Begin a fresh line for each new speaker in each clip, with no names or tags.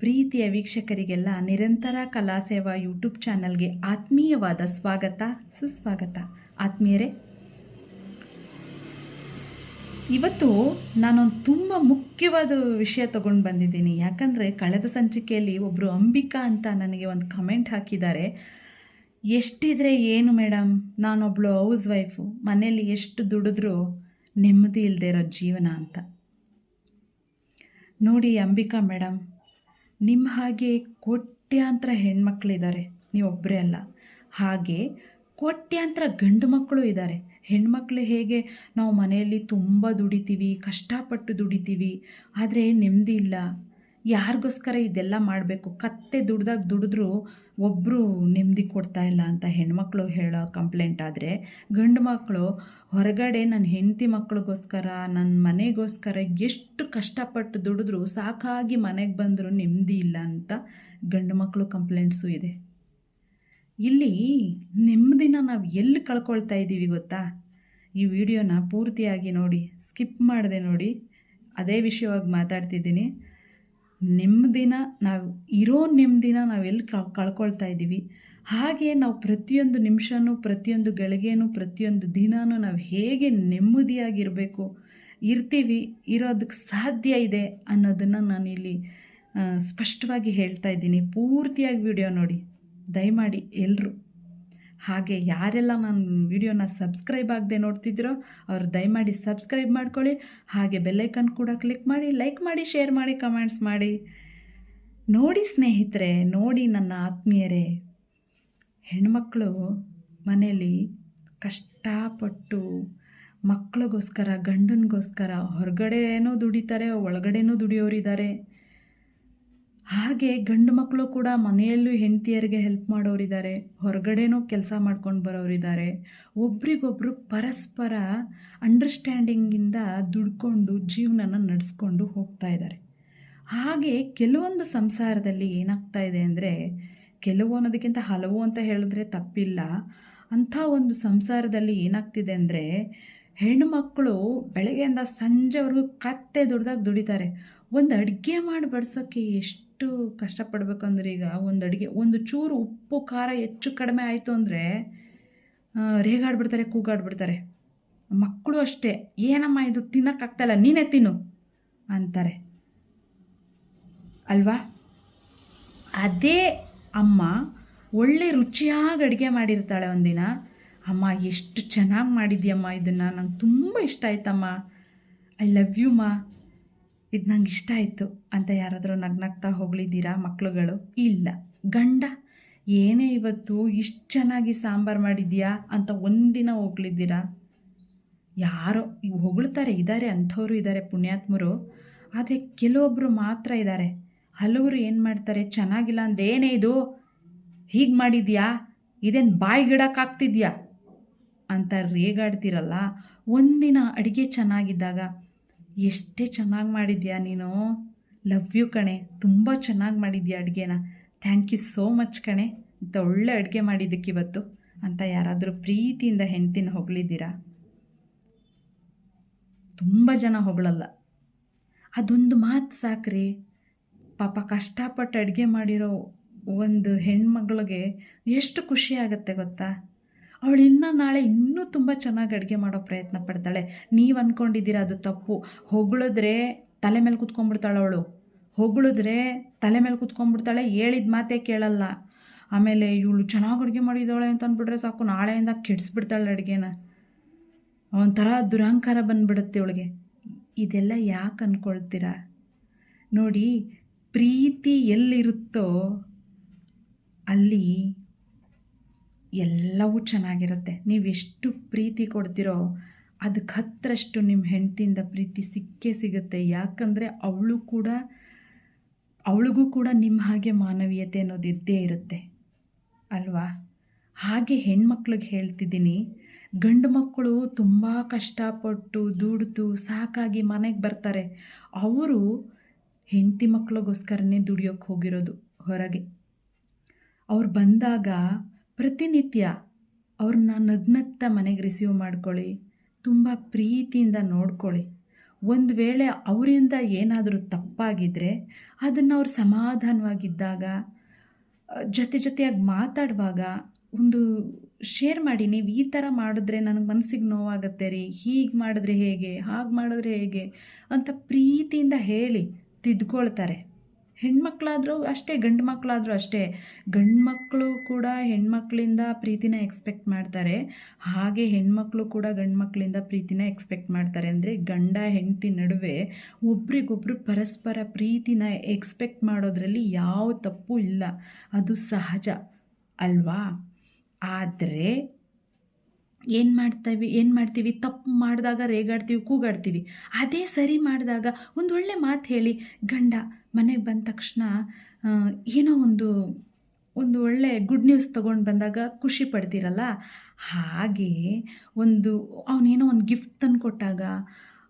ಪ್ರೀತಿಯ ವೀಕ್ಷಕರಿಗೆಲ್ಲ ನಿರಂತರ ಕಲಾಸೇವಾ ಯೂಟ್ಯೂಬ್ ಚಾನಲ್ಗೆ ಆತ್ಮೀಯವಾದ ಸ್ವಾಗತ, ಸುಸ್ವಾಗತ. ಆತ್ಮೀಯರೇ, ಇವತ್ತು ನಾನೊಂದು ತುಂಬ ಮುಖ್ಯವಾದ ವಿಷಯ ತಗೊಂಡು ಬಂದಿದ್ದೀನಿ. ಯಾಕಂದರೆ ಕಳೆದ ಸಂಚಿಕೆಯಲ್ಲಿ ಒಬ್ಬರು ಅಂಬಿಕಾ ಅಂತ ನನಗೆ ಒಂದು ಕಮೆಂಟ್ ಹಾಕಿದ್ದಾರೆ. ಎಷ್ಟಿದ್ರೆ ಏನು ಮೇಡಮ್ ನಾನೊಬ್ಳು ಹೌಸ್ ವೈಫು. ಮನೇಲಿ ಎಷ್ಟು ದುಡಿದ್ರೂ ನೆಮ್ಮದಿ ಇಲ್ಲದೆ ಇರೋ ಜೀವನ ಅಂತ. ನೋಡಿ ಅಂಬಿಕಾ ಮೇಡಮ್ ನಿಮ್ಮ ಹಾಗೆ ಕೋಟ್ಯಾಂತರ ಹೆಣ್ಮಕ್ಳಿದ್ದಾರೆ. ನೀವೊಬ್ಬರೇ ಅಲ್ಲ. ಹಾಗೆ ಕೋಟ್ಯಾಂತರ ಗಂಡು ಮಕ್ಕಳು ಇದ್ದಾರೆ. ಹೆಣ್ಮಕ್ಳು ಹೇಗೆ ನಾವು ಮನೆಯಲ್ಲಿ ತುಂಬ ದುಡಿತೀವಿ, ಕಷ್ಟಪಟ್ಟು ದುಡಿತೀವಿ, ಆದರೆ ನೆಮ್ಮದಿ ಇಲ್ಲ. ಯಾರಿಗೋಸ್ಕರ ಇದೆಲ್ಲ ಮಾಡಬೇಕು? ಕತ್ತೆ ದುಡ್ದಾಗ ದುಡಿದ್ರೂ ಒಬ್ಬರು ನೆಮ್ಮದಿ ಕೊಡ್ತಾ ಇಲ್ಲ ಅಂತ ಹೆಣ್ಮಕ್ಳು ಹೇಳೋ ಕಂಪ್ಲೇಂಟ್ ಆದರೆ ಗಂಡು ಮಕ್ಕಳು ಹೊರಗಡೆ ನನ್ನ ಹೆಂಡತಿ ಮಕ್ಕಳಿಗೋಸ್ಕರ ನನ್ನ ಮನೆಗೋಸ್ಕರ ಎಷ್ಟು ಕಷ್ಟಪಟ್ಟು ದುಡಿದ್ರೂ ಸಾಕಾಗಿ ಮನೆಗೆ ಬಂದರೂ ನೆಮ್ಮದಿ ಇಲ್ಲ ಅಂತ ಗಂಡು ಮಕ್ಕಳು ಕಂಪ್ಲೇಂಟ್ಸು ಇದೆ. ಇಲ್ಲಿ ನೆಮ್ಮದಿನ ನಾವು ಎಲ್ಲಿ ಕಳ್ಕೊಳ್ತಾ ಇದ್ದೀವಿ ಗೊತ್ತಾ? ಈ ವಿಡಿಯೋನ ಪೂರ್ತಿಯಾಗಿ ನೋಡಿ, ಸ್ಕಿಪ್ ಮಾಡಿದೆ ನೋಡಿ. ಅದೇ ವಿಷಯವಾಗಿ ಮಾತಾಡ್ತಿದ್ದೀನಿ. ನೆಮ್ಮದಿನ ನಾವು ಇರೋ ನೆಮ್ಮದಿನ ನಾವು ಎಲ್ಲಿ ಕಳ್, ಕಳ್ಕೊಳ್ತಾ ಇದ್ದೀವಿ? ಹಾಗೆ ನಾವು ಪ್ರತಿಯೊಂದು ನಿಮಿಷನೂ, ಪ್ರತಿಯೊಂದು ಗಳಿಗೆನೂ, ಪ್ರತಿಯೊಂದು ದಿನವೂ ನಾವು ಹೇಗೆ ನೆಮ್ಮದಿಯಾಗಿರಬೇಕು, ಇರ್ತೀವಿ ಇರೋದಕ್ಕೆ ಸಾಧ್ಯ ಇದೆ ಅನ್ನೋದನ್ನು ನಾನಿಲ್ಲಿ ಸ್ಪಷ್ಟವಾಗಿ ಹೇಳ್ತಾ ಇದ್ದೀನಿ. ಪೂರ್ತಿಯಾಗಿ ವಿಡಿಯೋ ನೋಡಿ. ದಯಮಾಡಿ ಎಲ್ಲರೂ ಹಾಗೆ ಯಾರೆಲ್ಲ ನನ್ನ ವಿಡಿಯೋನ ಸಬ್ಸ್ಕ್ರೈಬ್ ಆಗದೆ ನೋಡ್ತಿದ್ರೋ ಅವ್ರು ದಯಮಾಡಿ ಸಬ್ಸ್ಕ್ರೈಬ್ ಮಾಡ್ಕೊಳ್ಳಿ. ಹಾಗೆ ಬೆಲ್ಲೈಕನ್ ಕೂಡ ಕ್ಲಿಕ್ ಮಾಡಿ, ಲೈಕ್ ಮಾಡಿ, ಶೇರ್ ಮಾಡಿ, ಕಮೆಂಟ್ಸ್ ಮಾಡಿ. ನೋಡಿ ಸ್ನೇಹಿತರೆ, ನೋಡಿ ನನ್ನ ಆತ್ಮೀಯರೇ. ಹೆಣ್ಮಕ್ಳು ಮನೆಯಲ್ಲಿ ಕಷ್ಟಪಟ್ಟು ಮಕ್ಕಳಿಗೋಸ್ಕರ ಗಂಡನಿಗೋಸ್ಕರ ಹೊರಗಡೆನೂ ದುಡಿತಾರೆ, ಒಳಗಡೆನೂ ದುಡಿಯೋರಿದ್ದಾರೆ. ಹಾಗೆ ಗಂಡು ಮಕ್ಕಳು ಕೂಡ ಮನೆಯಲ್ಲೂ ಹೆಂಡತಿಯರಿಗೆ ಹೆಲ್ಪ್ ಮಾಡೋರಿದ್ದಾರೆ, ಹೊರಗಡೆನೂ ಕೆಲಸ ಮಾಡ್ಕೊಂಡು ಬರೋರಿದ್ದಾರೆ. ಒಬ್ರಿಗೊಬ್ರು ಪರಸ್ಪರ ಅಂಡರ್ಸ್ಟ್ಯಾಂಡಿಂಗಿಂದ ದುಡ್ಕೊಂಡು ಜೀವನನ ನಡೆಸ್ಕೊಂಡು ಹೋಗ್ತಾ ಇದ್ದಾರೆ. ಹಾಗೆ ಕೆಲವೊಂದು ಸಂಸಾರದಲ್ಲಿ ಏನಾಗ್ತಾ ಇದೆ ಅಂದರೆ, ಕೆಲವು ಅನ್ನೋದಕ್ಕಿಂತ ಹಲವು ಅಂತ ಹೇಳಿದ್ರೆ ತಪ್ಪಿಲ್ಲ. ಅಂಥ ಒಂದು ಸಂಸಾರದಲ್ಲಿ ಏನಾಗ್ತಿದೆ ಅಂದರೆ ಹೆಣ್ಣುಮಕ್ಕಳು ಬೆಳಗ್ಗೆಯಿಂದ ಸಂಜೆವರೆಗೂ ಕತ್ತೆ ದುಡ್ದಾಗ ದುಡಿತಾರೆ. ಒಂದು ಅಡುಗೆ ಮಾಡಿ ಬಡ್ಸೋಕ್ಕೆ ಎಷ್ಟು ಕಷ್ಟಪಡ್ಬೇಕಂದ್ರೆ ಈಗ ಒಂದು ಅಡುಗೆ, ಒಂದು ಚೂರು ಉಪ್ಪು, ಖಾರ ಹೆಚ್ಚು ಕಡಿಮೆ ಆಯಿತು ಅಂದರೆ ರೇಗಾಡ್ಬಿಡ್ತಾರೆ, ಕೂಗಾಡ್ಬಿಡ್ತಾರೆ. ಮಕ್ಕಳು ಅಷ್ಟೇ, ಏನಮ್ಮ ಇದು ತಿನ್ನೋಕ್ಕಾಗ್ತಾಯಿಲ್ಲ ನೀನೇ ತಿನ್ನು ಅಂತಾರೆ. ಅಲ್ವಾ? ಅದೇ ಅಮ್ಮ ಒಳ್ಳೆ ರುಚಿಯಾಗಿ ಅಡುಗೆ ಮಾಡಿರ್ತಾಳೆ ಒಂದಿನ. ಅಮ್ಮ, ಎಷ್ಟು ಚೆನ್ನಾಗಿ ಮಾಡಿದ್ಯಮ್ಮ ಇದನ್ನು, ನಂಗೆ ತುಂಬ ಇಷ್ಟ ಆಯ್ತಮ್ಮ. ಐ ಲವ್ ಯು, ಮಾ. ಇದು ನಂಗೆ ಇಷ್ಟ ಆಯಿತು ಅಂತ ಯಾರಾದರೂ ನಗ್ನಗ್ತಾ ಹೊಗಳಿದ್ದೀರಾ ಮಕ್ಳುಗಳು? ಇಲ್ಲ. ಗಂಡ, ಏನೇ ಇವತ್ತು ಇಷ್ಟು ಚೆನ್ನಾಗಿ ಸಾಂಬಾರು ಮಾಡಿದ್ಯಾ ಅಂತ ಒಂದಿನ ಹೋಗ್ಲಿದ್ದೀರಾ? ಯಾರೋ ಹೊಗಳ್ತಾರೆ ಇದ್ದಾರೆ ಅಂಥವ್ರು ಇದ್ದಾರೆ ಪುಣ್ಯಾತ್ಮರು. ಆದರೆ ಕೆಲವೊಬ್ಬರು ಮಾತ್ರ ಇದ್ದಾರೆ ಹಲವರು ಏನು ಮಾಡ್ತಾರೆ? ಚೆನ್ನಾಗಿಲ್ಲ ಅಂದ್ರೆ ಏನೇ ಇದು? ಹೀಗೆ ಮಾಡಿದ್ಯಾ? ಇದೇನು ಬಾಯಿಗಿಡಕ್ಕಾಗ್ತಿದ್ಯಾ ಅಂತ ರೇಗಾಡ್ತಿರಲ್ಲ. ಒಂದಿನ ಅಡುಗೆ ಚೆನ್ನಾಗಿದ್ದಾಗ ಎಷ್ಟೇ ಚೆನ್ನಾಗಿ ಮಾಡಿದ್ಯಾ ನೀನು? ಲವ್ ಯು ಕಣೆ. ತುಂಬ ಚೆನ್ನಾಗಿ ಮಾಡಿದ್ಯಾ ಅಡುಗೆನ. ಥ್ಯಾಂಕ್ ಯು ಸೋ ಮಚ್ ಕಣೆ. ಇಂಥ ಒಳ್ಳೆ ಅಡುಗೆ ಮಾಡಿದ್ದಕ್ಕೆ ಇವತ್ತು. ಅಂತ ಯಾರಾದರೂ ಪ್ರೀತಿಯಿಂದ ಹೆಂಡ್ತಿನ ಹೊಗಳಿದ್ದೀರಾ? ತುಂಬ ಜನ ಹೊಗಳಲ್ಲ. ಅದೊಂದು ಮಾತು ಸಾಕ್ರಿ. ಪಾಪ ಕಷ್ಟಪಟ್ಟು ಅಡುಗೆ ಮಾಡಿರೋ ಒಂದು ಹೆಣ್ಮಗಳಿಗೆ ಎಷ್ಟು ಖುಷಿ ಆಗುತ್ತೆ ಗೊತ್ತಾ? ಅವಳು ಇನ್ನೂ ನಾಳೆ ಇನ್ನೂ ತುಂಬ ಚೆನ್ನಾಗಿ ಅಡುಗೆ ಮಾಡೋ ಪ್ರಯತ್ನ ಪಡ್ತಾಳೆ. ನೀವು ಅಂದ್ಕೊಂಡಿದ್ದೀರ ಅದು ತಪ್ಪು. ಹೊಗಳಿದ್ರೆ ತಲೆ ಮೇಲೆ ಕುತ್ಕೊಂಡ್ಬಿಡ್ತಾಳೆ ಅವಳು. ಹೊಗಳಿದ್ರೆ ತಲೆ ಮೇಲೆ ಕುತ್ಕೊಂಡ್ಬಿಡ್ತಾಳೆ, ಹೇಳಿದ ಮಾತೇ ಕೇಳಲ್ಲ. ಆಮೇಲೆ ಇವಳು ಚೆನ್ನಾಗಿ ಅಡುಗೆ ಮಾಡಿದ್ದಾಳೆ ಅಂತ ಅಂದ್ಬಿಟ್ರೆ ಸಾಕು, ನಾಳೆಯಿಂದ ಕೆಡಿಸ್ಬಿಡ್ತಾಳೆ ಅಡುಗೆನ. ಒಂಥರ ದುರಹಂಕಾರ ಬಂದ್ಬಿಡುತ್ತೆ ಅವಳಿಗೆ. ಇದೆಲ್ಲ ಯಾಕೆ ಅಂದ್ಕೊಳ್ತೀರಾ ನೋಡಿ, ಪ್ರೀತಿ ಎಲ್ಲಿರುತ್ತೋ ಅಲ್ಲಿ ಎಲ್ಲವೂ ಚೆನ್ನಾಗಿರುತ್ತೆ. ನೀವು ಎಷ್ಟು ಪ್ರೀತಿ ಕೊಡ್ತೀರೋ ಅದಕ್ಕೆ ಹತ್ತರಷ್ಟು ನಿಮ್ಮ ಹೆಂಡತಿಯಿಂದ ಪ್ರೀತಿ ಸಿಕ್ಕೇ ಸಿಗುತ್ತೆ. ಯಾಕಂದರೆ ಅವಳು ಕೂಡ, ಅವಳಿಗೂ ಕೂಡ ನಿಮ್ಮ ಹಾಗೆ ಮಾನವೀಯತೆ ಅನ್ನೋದು ಇದ್ದೇ ಇರುತ್ತೆ. ಅಲ್ವಾ? ಹಾಗೆ ಹೆಣ್ಮಕ್ಳಿಗೆ ಹೇಳ್ತಿದ್ದೀನಿ, ಗಂಡು ಮಕ್ಕಳು ತುಂಬ ಕಷ್ಟಪಟ್ಟು, ದುಡಿದು, ಸಾಕಾಗಿ ಮನೆಗೆ ಬರ್ತಾರೆ. ಅವರು ಹೆಂಡತಿ ಮಕ್ಕಳಿಗೋಸ್ಕರನೇ ದುಡಿಯೋಕ್ಕೆ ಹೋಗಿರೋದು ಹೊರಗೆ. ಅವ್ರು ಬಂದಾಗ ಪ್ರತಿನಿತ್ಯ ಅವ್ರನ್ನ ನಗ್ನತ್ತ ಮನೆಗೆ ರಿಸೀವ್ ಮಾಡ್ಕೊಳ್ಳಿ, ತುಂಬ ಪ್ರೀತಿಯಿಂದ ನೋಡ್ಕೊಳ್ಳಿ. ಒಂದು ವೇಳೆ ಅವರಿಂದ ಏನಾದರೂ ತಪ್ಪಾಗಿದ್ದರೆ ಅದನ್ನು ಅವ್ರು ಸಮಾಧಾನವಾಗಿದ್ದಾಗ ಜೊತೆ ಜೊತೆಯಾಗಿ ಮಾತಾಡುವಾಗ ಒಂದು ಶೇರ್ ಮಾಡಿ, ನೀವು ಈ ಥರ ಮಾಡಿದ್ರೆ ನನಗೆ ಮನಸ್ಸಿಗೆ ನೋವಾಗತ್ತೆ ರೀ, ಹೀಗೆ ಮಾಡಿದ್ರೆ ಹೇಗೆ, ಹಾಗೆ ಮಾಡಿದ್ರೆ ಹೇಗೆ? ಅಂತ ಪ್ರೀತಿಯಿಂದ ಹೇಳಿ ತಿದ್ಕೊಳ್ತಾರೆ. ಹೆಣ್ಮಕ್ಳಾದರೂ ಅಷ್ಟೇ ಗಂಡು ಮಕ್ಕಳಾದರೂ ಅಷ್ಟೇ ಗಂಡು ಮಕ್ಕಳು ಕೂಡ ಹೆಣ್ಮಕ್ಳಿಂದ ಪ್ರೀತಿನ ಎಕ್ಸ್ಪೆಕ್ಟ್ ಮಾಡ್ತಾರೆ. ಹಾಗೆ ಹೆಣ್ಮಕ್ಳು ಕೂಡ ಗಂಡು ಮಕ್ಕಳಿಂದ ಪ್ರೀತಿನ ಎಕ್ಸ್ಪೆಕ್ಟ್ ಮಾಡ್ತಾರೆ. ಅಂದರೆ ಗಂಡ, ಹೆಂಡತಿ ನಡುವೆ ಒಬ್ರಿಗೊಬ್ರು ಪರಸ್ಪರ ಪ್ರೀತಿನ ಎಕ್ಸ್ಪೆಕ್ಟ್ ಮಾಡೋದ್ರಲ್ಲಿ ಯಾವ ತಪ್ಪು ಇಲ್ಲ. ಅದು ಸಹಜ. ಅಲ್ವಾ? ಆದರೆ ಏನು ಮಾಡ್ತೀವಿ ಏನು ಮಾಡ್ತೀವಿ? ತಪ್ಪು ಮಾಡಿದಾಗ ರೇಗಾಡ್ತೀವಿ, ಕೂಗಾಡ್ತೀವಿ. ಅದೇ ಸರಿ ಮಾಡಿದಾಗ ಒಂದು ಒಳ್ಳೆ ಮಾತು ಹೇಳಿ, ಗಂಡ ಮನೆಗೆ ಬಂದ ತಕ್ಷಣ ಏನೋ ಒಂದು ಒಂದು ಒಳ್ಳೆ ಗುಡ್ ನ್ಯೂಸ್ ತೊಗೊಂಡು ಬಂದಾಗ ಖುಷಿ ಪಡ್ತೀರಲ್ಲ? ಹಾಗೆ ಒಂದು, ಅವನೇನೋ ಒಂದು ಗಿಫ್ಟ್ ತಂದು ಕೊಟ್ಟಾಗ,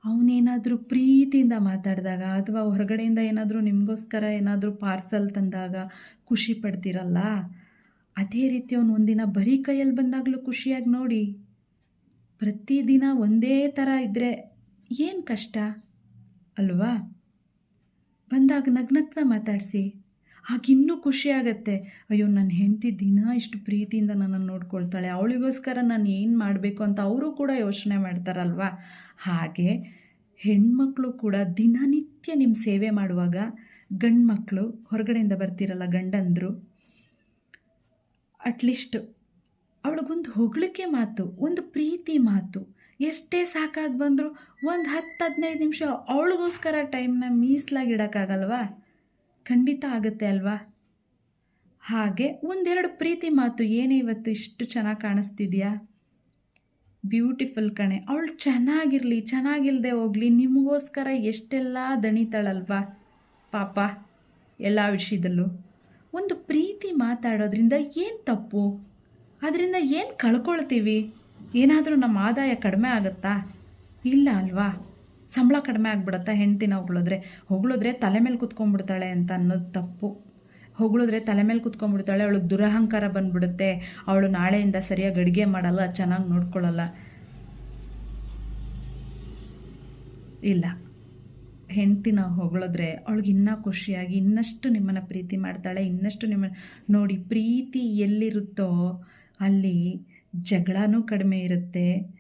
ಅವನೇನಾದರೂ ಪ್ರೀತಿಯಿಂದ ಮಾತಾಡಿದಾಗ ಅಥವಾ ಹೊರಗಡೆಯಿಂದ ಏನಾದರೂ ನಿಮಗೋಸ್ಕರ ಏನಾದರೂ ಪಾರ್ಸಲ್ ತಂದಾಗ ಖುಷಿ ಪಡ್ತೀರಲ್ಲ? ಅದೇ ರೀತಿ ಅವನು ಒಂದಿನ ಬರೀ ಕೈಯಲ್ಲಿ ಬಂದಾಗಲೂ ಖುಷಿಯಾಗಿ ನೋಡಿ. ಪ್ರತಿದಿನ ಒಂದೇ ಥರ ಇದ್ದರೆ ಏನು ಕಷ್ಟ? ಅಲ್ವಾ? ಬಂದಾಗ ನಗ್ನಗ್ತಾ ಮಾತಾಡಿಸಿ. ಆಗ ಇನ್ನೂ ಖುಷಿ ಅಯ್ಯೋ ನನ್ನ ಹೆಂಡತಿ ದಿನ ಇಷ್ಟು ಪ್ರೀತಿಯಿಂದ ನನ್ನನ್ನು ನೋಡ್ಕೊಳ್ತಾಳೆ. ಅವಳಿಗೋಸ್ಕರ ನಾನು ಏನು ಮಾಡಬೇಕು ಅಂತ ಅವರು ಕೂಡ ಯೋಚನೆ ಮಾಡ್ತಾರಲ್ವಾ? ಹಾಗೆ ಹೆಣ್ಮಕ್ಳು ಕೂಡ ದಿನನಿತ್ಯ ನಿಮ್ಮ ಸೇವೆ ಮಾಡುವಾಗ ಗಂಡು ಮಕ್ಕಳು ಹೊರಗಡೆಯಿಂದ ಬರ್ತಿರಲ್ಲ ಗಂಡಂದರು, ಅಟ್ಲೀಸ್ಟ್ ಅವಳಿಗೊಂದು ಹೊಗಳಿಕೆ ಮಾತು, ಒಂದು ಪ್ರೀತಿ ಮಾತು. ಎಷ್ಟೇ ಸಾಕಾಗಿ ಬಂದರೂ ಒಂದು ಹತ್ತು ಹದಿನೈದು ನಿಮಿಷ ಅವಳಿಗೋಸ್ಕರ ಟೈಮ್ನ ಮೀಸಲಾಗಿಡೋಕ್ಕಾಗಲ್ವಾ ಖಂಡಿತ ಆಗುತ್ತೆ ಅಲ್ವಾ? ಹಾಗೆ ಒಂದೆರಡು ಪ್ರೀತಿ ಮಾತು ಏನೇ ಇವತ್ತು ಇಷ್ಟು ಚೆನ್ನಾಗಿ ಕಾಣಿಸ್ತಿದೆಯಾ? ಬ್ಯೂಟಿಫುಲ್ ಕಣೆ, ಅವಳು ಚೆನ್ನಾಗಿರಲಿ ಚೆನ್ನಾಗಿಲ್ಲದೆ ಹೋಗಲಿ, ನಿಮಗೋಸ್ಕರ ಎಷ್ಟೆಲ್ಲ ದಣಿತಾಳಲ್ವಾ? ಪಾಪ, ಎಲ್ಲ ವಿಷಯದಲ್ಲೂ. ಒಂದು ಪ್ರೀತಿ ಮಾತಾಡೋದ್ರಿಂದ ಏನು ತಪ್ಪು? ಅದರಿಂದ ಏನು ಕಳ್ಕೊಳ್ತೀವಿ? ಏನಾದರೂ ನಮ್ಮ ಆದಾಯ ಕಡಿಮೆ ಆಗುತ್ತಾ? ಇಲ್ಲ ಅಲ್ವಾ? ಸಂಬಳ ಕಡಿಮೆ ಆಗ್ಬಿಡುತ್ತಾ ಹೆಂಡ್ತಿನ ಹೊಗಳಿದ್ರೆ? ಹೊಗಳಿದ್ರೆ ತಲೆ ಮೇಲೆ ಕುತ್ಕೊಂಡ್ಬಿಡ್ತಾಳೆ ಅಂತ ಅನ್ನೋದು ತಪ್ಪು. ಹೊಗಳಿದ್ರೆ ತಲೆ ಮೇಲೆ ಕುತ್ಕೊಂಡ್ಬಿಡ್ತಾಳೆ ಅವಳಿಗೆ ದುರಹಂಕಾರ ಬಂದ್ಬಿಡುತ್ತೆ. ಅವಳು ನಾಳೆಯಿಂದ ಸರಿಯಾಗಿ ಅಡುಗೆ ಮಾಡಲ್ಲ, ಚೆನ್ನಾಗಿ ನೋಡ್ಕೊಳ್ಳಲ್ಲ ಇಲ್ಲ. ಹೆಂಡ್ತಿನ ಹೊಗಳಿದ್ರೆ ಅವಳಿಗೆ ಇನ್ನೂ ಖುಷಿಯಾಗಿ ಇನ್ನಷ್ಟು ನಿಮ್ಮನ್ನು ಪ್ರೀತಿ ಮಾಡ್ತಾಳೆ, ಇನ್ನಷ್ಟು ನಿಮ್ಮ ನೋಡಿ ಪ್ರೀತಿ ಎಲ್ಲಿರುತ್ತೋ ಅಲ್ಲಿ ಜಗಳನೂ ಕಡಿಮೆ ಇರುತ್ತೆ.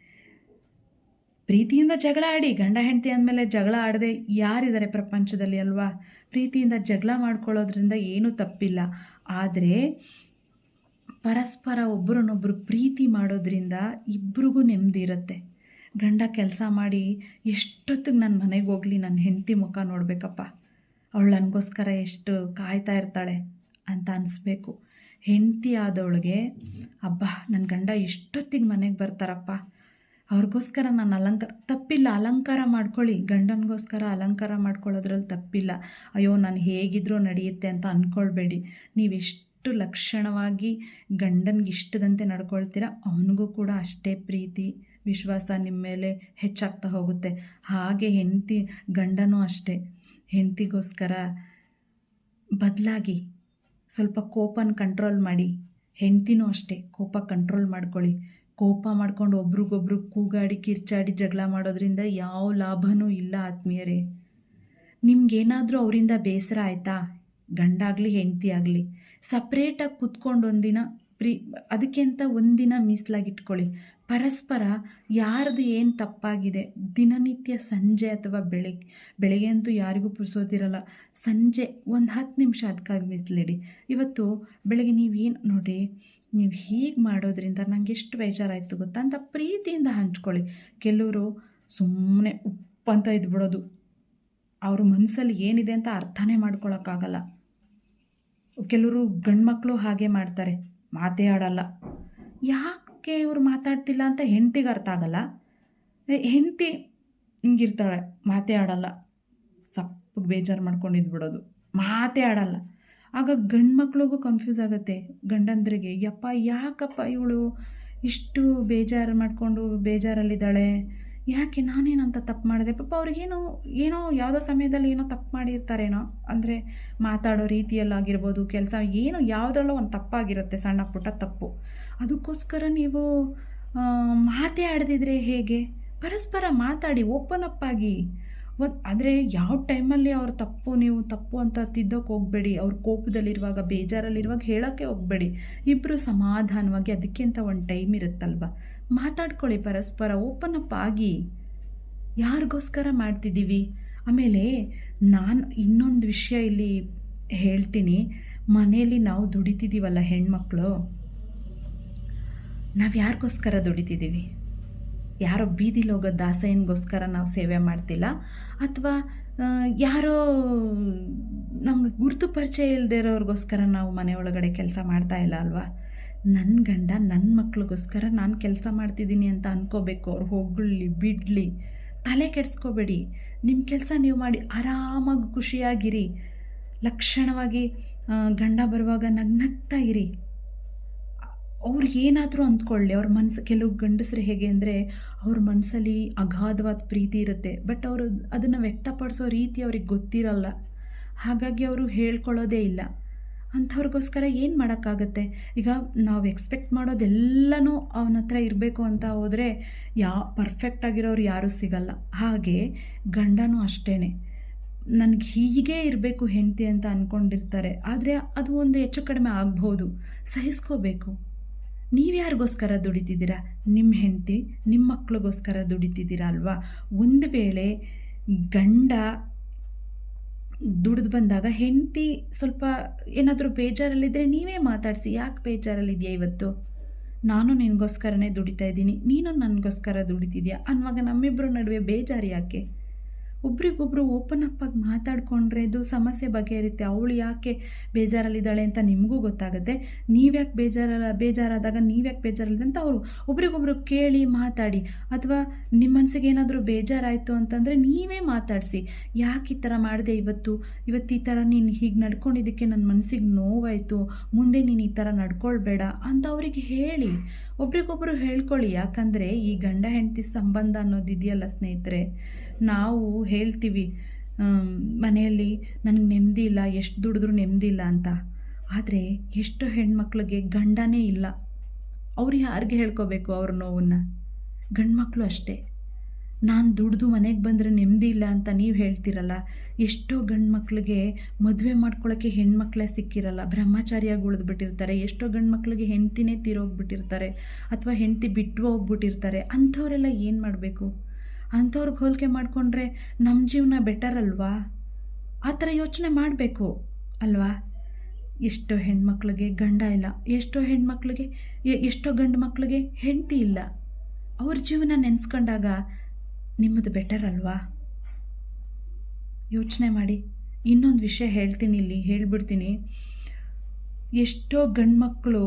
ಪ್ರೀತಿಯಿಂದ ಜಗಳ ಆಡಿ, ಗಂಡ ಹೆಂಡತಿ ಅಂದಮೇಲೆ ಜಗಳ ಆಡದೆ ಯಾರಿದ್ದಾರೆ ಪ್ರಪಂಚದಲ್ಲಿ ಅಲ್ವಾ? ಪ್ರೀತಿಯಿಂದ ಜಗಳ ಮಾಡ್ಕೊಳ್ಳೋದ್ರಿಂದ ಏನೂ ತಪ್ಪಿಲ್ಲ. ಆದರೆ ಪರಸ್ಪರ ಒಬ್ಬರನ್ನೊಬ್ಬರು ಪ್ರೀತಿ ಮಾಡೋದ್ರಿಂದ ಇಬ್ರಿಗೂ ನೆಮ್ಮದಿ ಇರುತ್ತೆ. ಗಂಡ ಕೆಲಸ ಮಾಡಿ, ಎಷ್ಟೊತ್ತಿಗೆ ನನ್ನ ಮನೆಗೆ ಹೋಗಲಿ ನನ್ನ ಹೆಂಡತಿ ಮುಖ ನೋಡಬೇಕಪ್ಪ. ಅವಳು ನನಗೋಸ್ಕರ ಎಷ್ಟು ಕಾಯ್ತಾ ಇರ್ತಾಳೆ ಅಂತ ಅನಿಸ್ಬೇಕು. ಹೆಂಡತಿ ಆದವಳಿಗೆ ಅಬ್ಬಾ ನನ್ನ ಗಂಡ ಎಷ್ಟೊತ್ತಿಗೆ ಮನೆಗೆ ಬರ್ತಾರಪ್ಪ. ಅವ್ರಿಗೋಸ್ಕರ ನಾನು ಅಲಂಕಾರ, ತಪ್ಪಿಲ್ಲ, ಅಲಂಕಾರ ಮಾಡ್ಕೊಳ್ಳಿ. ಗಂಡನಿಗೋಸ್ಕರ ಅಲಂಕಾರ ಮಾಡ್ಕೊಳ್ಳೋದ್ರಲ್ಲಿ ತಪ್ಪಿಲ್ಲ. ಅಯ್ಯೋ, ನಾನು ಹೇಗಿದ್ರೂ ನಡೆಯುತ್ತೆ ಅಂತ ಅಂದ್ಕೊಳ್ಬೇಡಿ ನೀವೆಷ್ಟು ಲಕ್ಷಣವಾಗಿ ಗಂಡನಿಗೆ ಇಷ್ಟದಂತೆ ನಡ್ಕೊಳ್ತೀರ, ಅವನಿಗೂ ಕೂಡ ಅಷ್ಟೇ ಪ್ರೀತಿ, ವಿಶ್ವಾಸ ನಿಮ್ಮ ಮೇಲೆ ಹೆಚ್ಚಾಗ್ತಾ ಹೋಗುತ್ತೆ. ಹಾಗೆ ಹೆಂಡತಿ ಗಂಡನೂ ಅಷ್ಟೇ. ಹೆಂಡತಿಗೋಸ್ಕರ ಬದಲಾಗಿ ಸ್ವಲ್ಪ ಕೋಪನ ಕಂಟ್ರೋಲ್ ಮಾಡಿ. ಹೆಂಡ್ತಿನೂ ಅಷ್ಟೇ, ಕೋಪ ಕಂಟ್ರೋಲ್ ಮಾಡ್ಕೊಳ್ಳಿ. ಕೋಪ ಮಾಡ್ಕೊಂಡು ಒಬ್ರಿಗೊಬ್ರು ಕೂಗಾಡಿ, ಕಿರ್ಚಾಡಿ ಜಗಳ ಮಾಡೋದ್ರಿಂದ ಯಾವ ಲಾಭನೂ ಇಲ್ಲ ಆತ್ಮೀಯರೇ. ನಿಮ್ಗೇನಾದರೂ ಅವರಿಂದ ಬೇಸರ ಆಯಿತಾ? ಗಂಡಾಗಲಿ ಹೆಂಡತಿ ಆಗಲಿ ಸಪ್ರೇಟಾಗಿ ಕುತ್ಕೊಂಡು ಒಂದಿನ ಪ್ರೀ, ಅದಕ್ಕೆ ಅಂತ ಒಂದಿನ ಮೀಸಲಾಗಿಟ್ಕೊಳ್ಳಿ. ಪರಸ್ಪರ ಯಾರದು ಏನು ತಪ್ಪಾಗಿದೆ, ದಿನನಿತ್ಯ ಸಂಜೆ ಅಥವಾ ಬೆಳಗ್ಗೆ ಬೆಳಗ್ಗೆ ಅಂತೂ ಯಾರಿಗೂ ಪುರ್ಸೋದಿರಲ್ಲ ಸಂಜೆ ಒಂದು ಹತ್ತು ನಿಮಿಷ ಅದಕ್ಕಾಗಿ ಮೀಸಲಿಡಿ. ಇವತ್ತು ಬೆಳಗ್ಗೆ ನೀವೇನು ನೋಡಿ, ನೀವು ಹೀಗೆ ಮಾಡೋದ್ರಿಂದ ನಂಗೆ ಎಷ್ಟು ಬೇಜಾರಾಯಿತು ಗೊತ್ತಾ? ಅಂತ ಪ್ರೀತಿಯಿಂದ ಹಂಚ್ಕೊಳ್ಳಿ. ಕೆಲವರು ಸುಮ್ಮನೆ ಉಪ್ಪಂತ ಇದ್ಬಿಡೋದು. ಅವ್ರ ಮನಸ್ಸಲ್ಲಿ ಏನಿದೆ ಅಂತ ಅರ್ಥನೇ ಮಾಡ್ಕೊಳಕ್ಕಾಗಲ್ಲ. ಕೆಲವರು ಗಂಡು ಮಕ್ಕಳು ಹಾಗೆ ಮಾಡ್ತಾರೆ. ಮಾತೇ ಆಡಲ್ಲ ಯಾಕೆ ಇವರು ಮಾತಾಡ್ತಿಲ್ಲ ಅಂತ ಹೆಂಡ್ತಿಗೆ ಅರ್ಥ ಆಗಲ್ಲ. ಹೆಂಡತಿ ಹಿಂಗಿರ್ತಾಳೆ ಮಾತೇ ಆಡಲ್ಲ ಸಪ್ಪಗೆ ಬೇಜಾರು ಮಾಡ್ಕೊಂಡಿದ್ದು ಬಿಡೋದು. ಮಾತೇ ಆಡಲ್ಲ ಆಗ ಗಂಡು ಮಕ್ಳಿಗೂ ಕನ್ಫ್ಯೂಸ್ ಆಗುತ್ತೆ. ಗಂಡಂದ್ರಿಗೆ, ಯಪ್ಪ, ಯಾಕಪ್ಪ ಇವಳು ಇಷ್ಟು ಬೇಜಾರು ಮಾಡಿಕೊಂಡು ಬೇಜಾರಲ್ಲಿದ್ದಾಳೆ? ಯಾಕೆ ನಾನೇನಂತ ತಪ್ಪು ಮಾಡಿದೆ? ಪಾಪ ಅವ್ರಿಗೇನೋ, ಏನೋ ಯಾವುದೋ ಸಮಯದಲ್ಲಿ ಏನೋ ತಪ್ಪು ಮಾಡಿರ್ತಾರೇನೋ? ಅಂದರೆ ಮಾತಾಡೋ ರೀತಿಯಲ್ಲಾಗಿರ್ಬೋದು, ಕೆಲಸ, ಏನೋ ಯಾವುದ್ರಲ್ಲೋ ಒಂದು ತಪ್ಪಾಗಿರುತ್ತೆ, ಸಣ್ಣ ಪುಟ್ಟ ತಪ್ಪು. ಅದಕ್ಕೋಸ್ಕರ ನೀವು ಮಾತೇ ಆಡದಿದ್ರೆ ಹೇಗೆ? ಪರಸ್ಪರ ಮಾತಾಡಿ, ಓಪನ್ ಅಪ್ ಆಗಿ. ಒಂದು ಆದರೆ ಯಾವ ಟೈಮಲ್ಲಿ ಅವ್ರ ತಪ್ಪು, ನೀವು ತಪ್ಪು ಅಂತ ತಿದ್ದೋಕೆ ಹೋಗಬೇಡಿ. ಅವ್ರ ಕೋಪದಲ್ಲಿರುವಾಗ, ಬೇಜಾರಲ್ಲಿರುವಾಗ ಹೇಳೋಕ್ಕೆ ಹೋಗಬೇಡಿ. ಇಬ್ಬರು ಸಮಾಧಾನವಾಗಿ, ಅದಕ್ಕಿಂತ ಒಂದು ಟೈಮ್ ಇರುತ್ತಲ್ವ? ಮಾತಾಡ್ಕೊಳ್ಳಿ ಪರಸ್ಪರ ಓಪನ್ ಅಪ್ ಆಗಿ. ಯಾರಿಗೋಸ್ಕರ ಮಾಡ್ತಿದ್ದೀವಿ? ಆಮೇಲೆ ನಾನು ಇನ್ನೊಂದು ವಿಷಯ ಇಲ್ಲಿ ಹೇಳ್ತೀನಿ. ಮನೆಯಲ್ಲಿ ನಾವು ದುಡಿತಿದ್ದೀವಲ್ಲ ಹೆಣ್ಮಕ್ಳು, ನಾವು ಯಾರಿಗೋಸ್ಕರ ದುಡಿತಿದ್ದೀವಿ? ಯಾರೋ ಬೀದಿಲಿ ಹೋಗೋ ದಾಸಯ್ಯನಿಗೋಸ್ಕರ ನಾವು ಸೇವೆ ಮಾಡ್ತಿಲ್ಲ? ಅಥವಾ ಯಾರೋ ನಮ್ಗೆ ಗುರುತು ಪರಿಚಯ ಇಲ್ಲದೆ ಇರೋರಿಗೋಸ್ಕರ ನಾವು ಮನೆ ಒಳಗಡೆ ಕೆಲಸ ಮಾಡ್ತಾ ಇಲ್ಲ ಅಲ್ವಾ? ನನ್ನ ಗಂಡ ನನ್ನ ಮಕ್ಳಿಗೋಸ್ಕರ ನಾನು ಕೆಲಸ ಮಾಡ್ತಿದ್ದೀನಿ ಅಂತ ಅನ್ಕೋಬೇಕು. ಅವ್ರು ಹೊಗಳಿ ಬಿಡಲಿ. ತಲೆ ಕೆಡಿಸ್ಕೋಬೇಡಿ. ನಿಮ್ಮ ಕೆಲಸ ನೀವು ಮಾಡಿ ಆರಾಮಾಗಿ ಖುಷಿಯಾಗಿರಿ. ಲಕ್ಷಣವಾಗಿ ಗಂಡ ಬರುವಾಗ ನಗ್ನಗ್ತಾ ಇರಿ. ಅವ್ರು ಏನಾದರೂ ಅಂದ್ಕೊಳ್ಳಿ. ಅವ್ರ ಮನಸ್ಸು ಕೆಲವು ಗಂಡಸರು ಹೇಗೆ ಅಂದರೆ ಅವ್ರ ಮನಸ್ಸಲ್ಲಿ ಅಗಾಧವಾದ ಪ್ರೀತಿ ಇರುತ್ತೆ. ಬಟ್ ಅವರು ಅದನ್ನು ವ್ಯಕ್ತಪಡಿಸೋ ರೀತಿ ಅವ್ರಿಗೆ ಗೊತ್ತಿರಲ್ಲ. ಹಾಗಾಗಿ ಅವರು ಹೇಳ್ಕೊಳ್ಳೋದೇ ಇಲ್ಲ. ಅಂಥವ್ರಿಗೋಸ್ಕರ ಏನು ಮಾಡೋಕ್ಕಾಗತ್ತೆ? ಈಗ ನಾವು ಎಕ್ಸ್ಪೆಕ್ಟ್ ಮಾಡೋದೆಲ್ಲನೂ ಅವನ ಹತ್ರ ಇರಬೇಕು ಅಂತ ಹೋದರೆ ಯಾ ಪರ್ಫೆಕ್ಟ್ ಆಗಿರೋರು ಯಾರೂ ಸಿಗಲ್ಲ. ಹಾಗೆ ಗಂಡನೂ ಅಷ್ಟೇ ನನಗೆ ಹೀಗೆ ಇರಬೇಕು ಹೆಂಡತಿ ಅಂತ ಅಂದ್ಕೊಂಡಿರ್ತಾರೆ ಆದರೆ ಅದು ಒಂದು ಹೆಚ್ಚು ಕಡಿಮೆ ಆಗ್ಬೋದು. ಸಹಿಸ್ಕೋಬೇಕು. ನೀವು ಯಾರಿಗೋಸ್ಕರ ದುಡಿತಿದ್ದೀರಾ? ನಿಮ್ಮ ಹೆಂಡತಿ ನಿಮ್ಮ ಮಕ್ಳಿಗೋಸ್ಕರ ದುಡಿತಿದ್ದೀರಾ ಅಲ್ವಾ? ಒಂದು ವೇಳೆ ಗಂಡ ದುಡಿದು ಬಂದಾಗ ಹೆಂಡತಿ ಸ್ವಲ್ಪ ಏನಾದರೂ ಬೇಜಾರಲ್ಲಿದ್ದರೆ ನೀವೇ ಮಾತಾಡಿಸಿ, ಯಾಕೆ ಬೇಜಾರಲ್ಲಿದೆಯಾ ಇವತ್ತು? ನಾನು ನಿನಗೋಸ್ಕರನೇ ದುಡಿತಾ ಇದ್ದೀನಿ, ನೀನು ನನಗೋಸ್ಕರ ದುಡಿತಿದ್ಯಾ? ಅನ್ನುವಾಗ ನಮ್ಮಿಬ್ಬರ ನಡುವೆ ಬೇಜಾರು ಯಾಕೆ? ಒಬ್ರಿಗೊಬ್ರು ಓಪನ್ ಅಪ್ ಆಗಿ ಮಾತಾಡಿಕೊಂಡ್ರೆ ಇದು ಸಮಸ್ಯೆ ಬಗೆಹರಿಯುತ್ತೆ. ಅವಳು ಯಾಕೆ ಬೇಜಾರಲ್ಲಿದ್ದಾಳೆ ಅಂತ ನಿಮಗೂ ಗೊತ್ತಾಗುತ್ತೆ. ನೀವ್ಯಾಕೆ ಬೇಜಾರಲ್ಲ ಬೇಜಾರಾದಾಗ ನೀವ್ಯಾಕೆ ಬೇಜಾರಲ್ಲಿದೆ ಅಂತ ಅವರು ಒಬ್ರಿಗೊಬ್ರು ಕೇಳಿ ಮಾತಾಡಿ. ಅಥವಾ ನಿಮ್ಮ ಮನಸ್ಸಿಗೆ ಏನಾದರೂ ಬೇಜಾರಾಯಿತು ಅಂತಂದರೆ ನೀವೇ ಮಾತಾಡಿಸಿ. ಯಾಕೆ ಈ ಥರ ಮಾಡಿದೆ ಇವತ್ತು? ಇವತ್ತು ಈ ಥರ ನೀನು ಹೀಗೆ ನಡ್ಕೊಂಡಿದ್ದಕ್ಕೆ ನನ್ನ ಮನಸ್ಸಿಗೆ ನೋವಾಯಿತು. ಮುಂದೆ ನೀನು ಈ ಥರ ನಡ್ಕೊಳ್ಬೇಡ ಅಂತ ಅವರಿಗೆ ಹೇಳಿ. ಒಬ್ರಿಗೊಬ್ರು ಹೇಳ್ಕೊಳ್ಳಿ. ಯಾಕಂದರೆ ಈ ಗಂಡ ಹೆಂಡತಿ ಸಂಬಂಧ ಅನ್ನೋದಿದೆಯಲ್ಲ ಸ್ನೇಹಿತರೆ. ನಾವು ಹೇಳ್ತೀವಿ ಮನೆಯಲ್ಲಿ ನನಗೆ ನೆಮ್ಮದಿ ಇಲ್ಲ, ಎಷ್ಟು ದುಡಿದ್ರೂ ನೆಮ್ಮದಿ ಇಲ್ಲ ಅಂತ. ಆದರೆ ಎಷ್ಟು ಹೆಣ್ಮಕ್ಳಿಗೆ ಗಂಡನೇ ಇಲ್ಲ. ಅವ್ರು ಯಾರಿಗೆ ಹೇಳ್ಕೋಬೇಕು ಅವ್ರ ನೋವನ್ನು? ಗಂಡ್ಮಕ್ಳು ಅಷ್ಟೇ. ನಾನು ದುಡ್ದು ಮನೆಗೆ ಬಂದರೆ ನೆಮ್ಮದಿ ಇಲ್ಲ ಅಂತ ನೀವು ಹೇಳ್ತಿರಲ್ಲ, ಎಷ್ಟೋ ಗಂಡು ಮಕ್ಕಳಿಗೆ ಮದುವೆ ಮಾಡ್ಕೊಳ್ಳೋಕ್ಕೆ ಹೆಣ್ಮಕ್ಳೇ ಸಿಕ್ಕಿರಲ್ಲ, ಬ್ರಹ್ಮಚಾರಿಯಾಗಿ ಉಳಿದ್ಬಿಟ್ಟಿರ್ತಾರೆ, ಎಷ್ಟೋ ಗಂಡು ಹೆಂಡತಿನೇ ಹೆಂಡ್ತಿನೇ ತೀರೋಗ್ಬಿಟ್ಟಿರ್ತಾರೆ, ಅಥವಾ ಹೆಂಡ್ತಿ ಬಿಟ್ಟು ಹೋಗ್ಬಿಟ್ಟಿರ್ತಾರೆ ಅಂಥವರೆಲ್ಲ ಏನು ಮಾಡಬೇಕು? ಅಂಥವ್ರಿಗೆ ಹೋಲಿಕೆ ಮಾಡಿಕೊಂಡ್ರೆ ನಮ್ಮ ಜೀವನ ಬೆಟರ್ ಅಲ್ವಾ? ಆ ಥರ ಯೋಚನೆ ಮಾಡಬೇಕು, ಅಲ್ವಾ? ಎಷ್ಟೋ ಹೆಣ್ಮಕ್ಳಿಗೆ ಗಂಡ ಇಲ್ಲ, ಎಷ್ಟೋ ಹೆಣ್ಮಕ್ಳಿಗೆ ಎಷ್ಟೋ ಗಂಡು ಮಕ್ಳಿಗೆ ಹೆಂಡತಿ ಇಲ್ಲ. ಅವ್ರ ಜೀವನ ನೆನೆಸ್ಕೊಂಡಾಗ ನಿಮ್ಮದು ಬೆಟರ್ ಅಲ್ವಾ? ಯೋಚನೆ ಮಾಡಿ. ಇನ್ನೊಂದು ವಿಷಯ ಹೇಳ್ತೀನಿ ಇಲ್ಲಿ, ಹೇಳ್ಬಿಡ್ತೀನಿ. ಎಷ್ಟೋ ಗಂಡ್ಮಕ್ಳು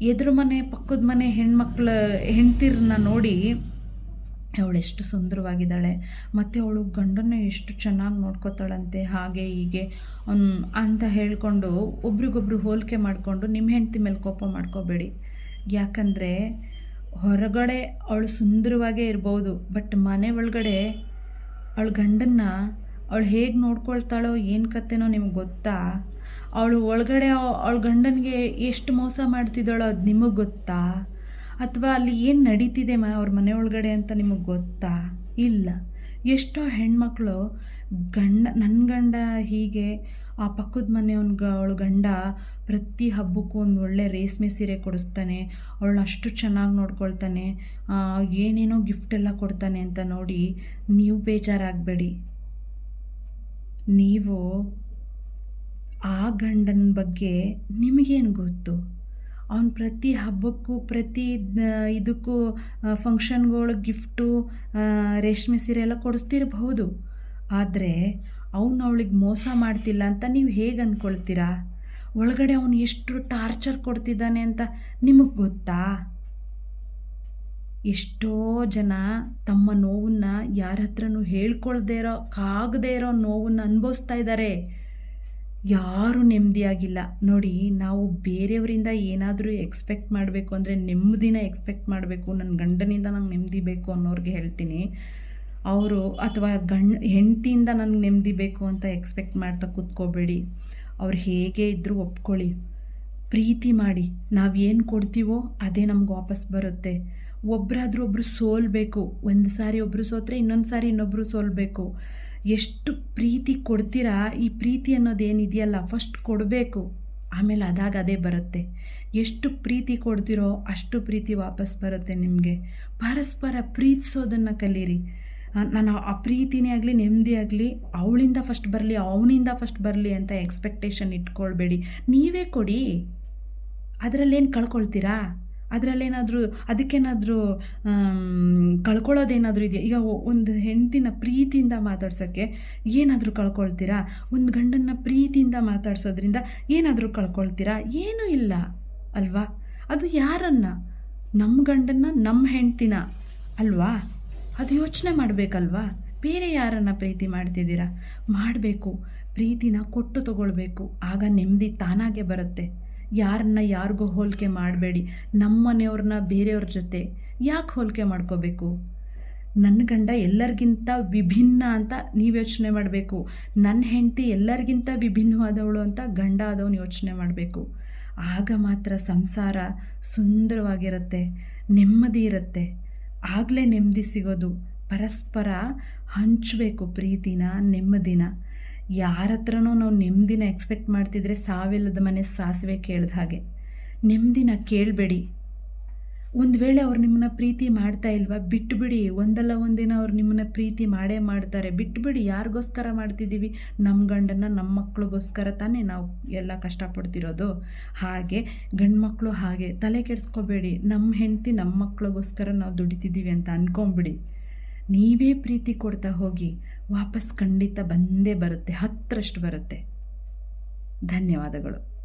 ಎದುರು ಮನೆ, ಪಕ್ಕದ ಮನೆ ಹೆಣ್ಮಕ್ಳ ಹೆಂಡ್ತಿರನ್ನ ನೋಡಿ ಅವಳು ಎಷ್ಟು ಸುಂದರವಾಗಿದ್ದಾಳೆ. ಮತ್ತು ಅವಳು ಗಂಡನ್ನು ಎಷ್ಟು ಚೆನ್ನಾಗಿ ನೋಡ್ಕೋತಾಳಂತೆ, ಹಾಗೆ ಹೀಗೆ. ಅಂತ ಹೇಳಿಕೊಂಡು ಒಬ್ರಿಗೊಬ್ರು ಹೋಲಿಕೆ ಮಾಡಿಕೊಂಡು ನಿಮ್ಮ ಹೆಂಡತಿ ಮೇಲೆ ಕೋಪ ಮಾಡ್ಕೋಬೇಡಿ. ಯಾಕಂದರೆ ಹೊರಗಡೆ ಅವಳು ಸುಂದರವಾಗೇ ಇರ್ಬೋದು, ಬಟ್ ಮನೆ ಒಳಗಡೆ ಅವಳ ಗಂಡನ್ನ ಅವಳು ಹೇಗೆ ನೋಡ್ಕೊಳ್ತಾಳೋ, ಏನು ಕತೆನೋ ನಿಮ್ಗೆ ಗೊತ್ತಾ? ಅವಳು ಒಳಗಡೆ ಅವಳ ಗಂಡನಿಗೆ ಎಷ್ಟು ಮೋಸ ಮಾಡ್ತಿದ್ದಾಳೋ ಅದು ನಿಮಗೆ ಗೊತ್ತಾ? ಅಥವಾ ಅಲ್ಲಿ ಏನು ನಡೀತಿದೆ ಮ ಅವ್ರ ಮನೆ ಒಳಗಡೆ ಅಂತ ನಿಮಗೆ ಗೊತ್ತಾ? ಇಲ್ಲ. ಎಷ್ಟೋ ಹೆಣ್ಮಕ್ಳು ಗಂಡ ನನ್ನ ಗಂಡ ಹೀಗೆ ಆ ಪಕ್ಕದ ಮನೆಯವನ್ಗ ಅವಳ ಗಂಡ ಪ್ರತಿ ಹಬ್ಬಕ್ಕೂ ಒಂದು ಒಳ್ಳೆ ರೇಷ್ಮೆ ಸೀರೆ ಕೊಡಿಸ್ತಾನೆ, ಅವಳನ್ನ ಅಷ್ಟು ಚೆನ್ನಾಗಿ ನೋಡ್ಕೊಳ್ತಾನೆ ಏನೇನೋ ಗಿಫ್ಟ್ ಎಲ್ಲ ಕೊಡ್ತಾನೆ ಅಂತ ನೋಡಿ ನೀವು ಬೇಜಾರಾಗಬೇಡಿ. ನೀವು ಆ ಗಂಡನ ಬಗ್ಗೆ ನಿಮಗೇನು ಗೊತ್ತು? ಅವ್ನು ಪ್ರತಿ ಹಬ್ಬಕ್ಕೂ, ಪ್ರತಿ ಇದಕ್ಕೂ ಫಂಕ್ಷನ್ಗಳು ಗಿಫ್ಟು ರೇಷ್ಮೆ ಸೀರೆ ಎಲ್ಲ ಕೊಡಿಸ್ತಿರಬಹುದು. ಆದರೆ ಅವನು ಅವಳಿಗೆ ಮೋಸ ಮಾಡ್ತಿಲ್ಲ ಅಂತ ನೀವು ಹೇಗೆ ಅಂದ್ಕೊಳ್ತೀರಾ ಒಳಗಡೆ ಅವನು ಎಷ್ಟು ಟಾರ್ಚರ್ ಕೊಡ್ತಿದ್ದಾನೆ ಅಂತ ನಿಮಗೆ ಗೊತ್ತಾ? ಎಷ್ಟೋ ಜನ ತಮ್ಮ ನೋವನ್ನು ಯಾರ ಹತ್ರನೂ ಹೇಳ್ಕೊಳ್ದೇ ಇರೋ, ಕಾಗದೇ ಇರೋ ನೋವನ್ನು ಅನುಭವಿಸ್ತಾ ಇದ್ದಾರೆ ಯಾರೂ ನೆಮ್ಮದಿಯಾಗಿಲ್ಲ. ನೋಡಿ, ನಾವು ಬೇರೆಯವರಿಂದ ಏನಾದರೂ ಎಕ್ಸ್ಪೆಕ್ಟ್ ಮಾಡಬೇಕು ಅಂದರೆ ನೆಮ್ಮದಿನ ಎಕ್ಸ್ಪೆಕ್ಟ್ ಮಾಡಬೇಕು. ನನ್ನ ಗಂಡನಿಂದ ನಂಗೆ ನೆಮ್ಮದಿ ಬೇಕು ಅನ್ನೋರಿಗೆ ಹೇಳ್ತೀನಿ. ಅವರು ಅಥವಾ ಗಂಡ, ಹೆಂಡತಿಯಿಂದ ನನಗೆ ನೆಮ್ಮದಿ ಬೇಕು ಅಂತ ಎಕ್ಸ್ಪೆಕ್ಟ್ ಮಾಡ್ತಾ ಕೂತ್ಕೋಬೇಡಿ. ಅವ್ರು ಹೇಗೆ ಇದ್ದರೂ ಒಪ್ಕೊಳ್ಳಿ. ಪ್ರೀತಿ ಮಾಡಿ. ನಾವು ಏನು ಕೊಡ್ತೀವೋ ಅದೇ ನಮ್ಗೆ ವಾಪಸ್ ಬರುತ್ತೆ. ಒಬ್ಬರಾದ್ರೂ ಒಬ್ಬರು ಸೋಲ್ಬೇಕು. ಒಂದು ಸಾರಿ ಒಬ್ಬರು ಸೋತ್ರೆ ಇನ್ನೊಂದು ಸಾರಿ ಇನ್ನೊಬ್ಬರು ಸೋಲ್ಬೇಕು. ಎಷ್ಟು ಪ್ರೀತಿ ಕೊಡ್ತೀರಾ? ಈ ಪ್ರೀತಿ ಅನ್ನೋದೇನಿದೆಯಲ್ಲ ಫಸ್ಟ್ ಕೊಡಬೇಕು, ಆಮೇಲೆ ಅದಾಗ ಅದೇ ಬರುತ್ತೆ. ಎಷ್ಟು ಪ್ರೀತಿ ಕೊಡ್ತೀರೋ ಅಷ್ಟು ಪ್ರೀತಿ ವಾಪಸ್ ಬರುತ್ತೆ ನಿಮಗೆ. ಪರಸ್ಪರ ಪ್ರೀತಿಸೋದನ್ನು ಕಲೀರಿ. ನಾನು ಆ ಪ್ರೀತಿನೇ ಆಗಲಿ, ನೆಮ್ಮದಿ ಆಗಲಿ, ಅವಳಿಂದ ಫಸ್ಟ್ ಬರಲಿ, ಅವನಿಂದ ಫಸ್ಟ್ ಬರಲಿ ಅಂತ ಎಕ್ಸ್ಪೆಕ್ಟೇಷನ್ ಇಟ್ಕೊಳ್ಬೇಡಿ. ನೀವೇ ಕೊಡಿ. ಅದರಲ್ಲೇನು ಕಳ್ಕೊಳ್ತೀರಾ? ಅದರಲ್ಲೇನಾದರೂ, ಅದಕ್ಕೇನಾದರೂ ಕಳ್ಕೊಳ್ಳೋದೇನಾದರೂ ಇದೆಯಾ? ಈಗ ಒಂದು ಹೆಂಡತಿನ ಪ್ರೀತಿಯಿಂದ ಮಾತಾಡ್ಸೋಕ್ಕೆ ಏನಾದರೂ ಕಳ್ಕೊಳ್ತೀರಾ? ಒಂದು ಗಂಡನ್ನ ಪ್ರೀತಿಯಿಂದ ಮಾತಾಡ್ಸೋದ್ರಿಂದ ಏನಾದರೂ ಕಳ್ಕೊಳ್ತೀರಾ? ಏನೂ ಇಲ್ಲ, ಅಲ್ವಾ? ಅದು ಯಾರನ್ನ? ನಮ್ಮ ಗಂಡನ್ನ ನಮ್ಮ ಹೆಂಡ್ತಿನ, ಅಲ್ವಾ? ಅದು ಯೋಚನೆ ಮಾಡಬೇಕಲ್ವಾ? ಬೇರೆ ಯಾರನ್ನು ಪ್ರೀತಿ ಮಾಡ್ತಿದ್ದೀರಾ? ಮಾಡಬೇಕು. ಪ್ರೀತಿನ ಕೊಟ್ಟು ತಗೊಳ್ಬೇಕು. ಆಗ ನೆಮ್ಮದಿ ತಾನಾಗೆ ಬರುತ್ತೆ. ಯಾರನ್ನ ಯಾರಿಗೂ ಹೋಲಿಕೆ ಮಾಡಬೇಡಿ. ನಮ್ಮ ಮನೆಯವ್ರನ್ನ ಬೇರೆಯವ್ರ ಜೊತೆ ಯಾಕೆ ಹೋಲಿಕೆ ಮಾಡ್ಕೋಬೇಕು? ನನ್ನ ಗಂಡ ಎಲ್ಲರಿಗಿಂತ ವಿಭಿನ್ನ ಅಂತ ನೀವು ಯೋಚನೆ ಮಾಡಬೇಕು. ನನ್ನ ಹೆಂಡತಿ ಎಲ್ಲರಿಗಿಂತ ವಿಭಿನ್ನವಾದವಳು ಅಂತ ಗಂಡ ಆದವನು ಯೋಚನೆ ಮಾಡಬೇಕು. ಆಗ ಮಾತ್ರ ಸಂಸಾರ ಸುಂದರವಾಗಿರುತ್ತೆ, ನೆಮ್ಮದಿ ಇರುತ್ತೆ. ಆಗಲೇ ನೆಮ್ಮದಿ ಸಿಗೋದು, ಪರಸ್ಪರ ಹಂಚಬೇಕು ಪ್ರೀತಿನ, ನೆಮ್ಮದಿನ. ಯಾರ ಹತ್ರನೂ ನಾವು ನೆಮ್ಮದಿನ ಎಕ್ಸ್ಪೆಕ್ಟ್ ಮಾಡ್ತಿದ್ರೆ ಸಾವಿಲ್ಲದ ಮನೆ ಸಾಸಿವೆ ಕೇಳ್ದ ಹಾಗೆ. ನೆಮ್ಮದಿನ ಕೇಳಬೇಡಿ. ಒಂದು ವೇಳೆ ಅವ್ರು ನಿಮ್ಮನ್ನ ಪ್ರೀತಿ ಮಾಡ್ತಾ ಇಲ್ವಾ ಬಿಟ್ಟುಬಿಡಿ ಒಂದಲ್ಲ ಒಂದಿನ ಅವ್ರು ನಿಮ್ಮನ್ನ ಪ್ರೀತಿ ಮಾಡೇ ಮಾಡ್ತಾರೆ. ಬಿಟ್ಟುಬಿಡಿ ಯಾರಿಗೋಸ್ಕರ ಮಾಡ್ತಿದ್ದೀವಿ? ನಮ್ಮ ಗಂಡನ್ನ ನಮ್ಮ ಮಕ್ಳಿಗೋಸ್ಕರ ತಾನೇ ನಾವು ಎಲ್ಲ ಕಷ್ಟಪಡ್ತಿರೋದು. ಹಾಗೆ ಗಂಡು ಮಕ್ಕಳು ಹಾಗೆ ತಲೆ ಕೆಡಿಸ್ಕೋಬೇಡಿ. ನಮ್ಮ ಹೆಂಡತಿ ನಮ್ಮ ಮಕ್ಕಳಿಗೋಸ್ಕರ ನಾವು ದುಡಿತಿದ್ದೀವಿ ಅಂತ ಅನ್ಕೊಂಬಿಡಿ. ನೀವೇ ಪ್ರೀತಿ ಕೊಡ್ತಾ ಹೋಗಿ ವಾಪಸ್ ಖಂಡಿತ ಬಂದೇ ಬರುತ್ತೆ ಹತ್ತರಷ್ಟು ಬರುತ್ತೆ. ಧನ್ಯವಾದಗಳು.